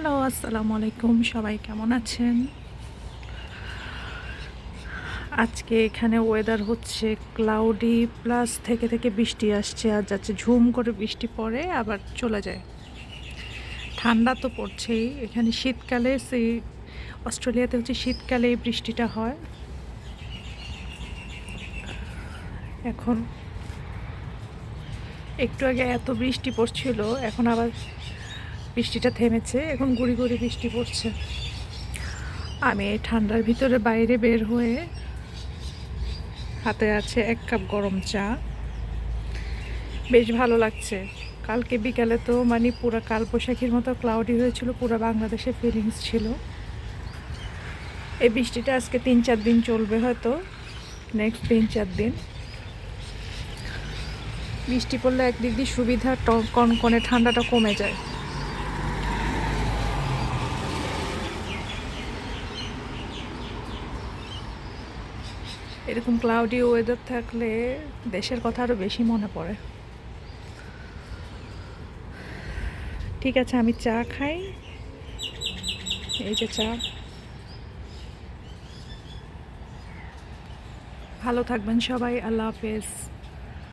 Hello, আসসালামু আলাইকুম। সবাই কেমন আছেন? আজকে এখানে ওয়েদার হচ্ছে ক্লাউডি প্লাস থেকে থেকে বৃষ্টি আসছে, আর যাচ্ছে ঝুম করে বৃষ্টি পড়ে, আবার চলে যায়। ঠান্ডা তো পড়ছেই। এখানে শীতকালে সেই, অস্ট্রেলিয়াতে হচ্ছে শীতকালে বৃষ্টিটা হয়। এখন একটু আগে এত বৃষ্টি পড়ছিল, এখন আবার বৃষ্টিটা থেমেছে, এখন গুড়ি গুড়ি বৃষ্টি পড়ছে। আমি ঠান্ডার ভিতরে বাইরে বের হয়ে হাতে আছে এক কাপ গরম চা। বেশ ভালো লাগছে। কালকে বিকালে তো মানে পুরো কালবৈশাখীর মতো ক্লাউডি হয়েছিল, পুরো বাংলাদেশের ফিলিংস ছিল। এই বৃষ্টিটা আজকে তিন চার দিন চলবে হয়তো নেক্সট তিন চার দিন। বৃষ্টি পড়লে একদিক দিয়ে সুবিধা কনকনে ঠান্ডাটা কমে যায়। এরকম ক্লাউডি ওয়েদার থাকলে দেশের কথা আরও বেশি মনে পড়ে। ঠিক আছে, আমি চা খাই। এই যে চা। ভালো থাকবেন সবাই, আল্লাহ হাফেজ।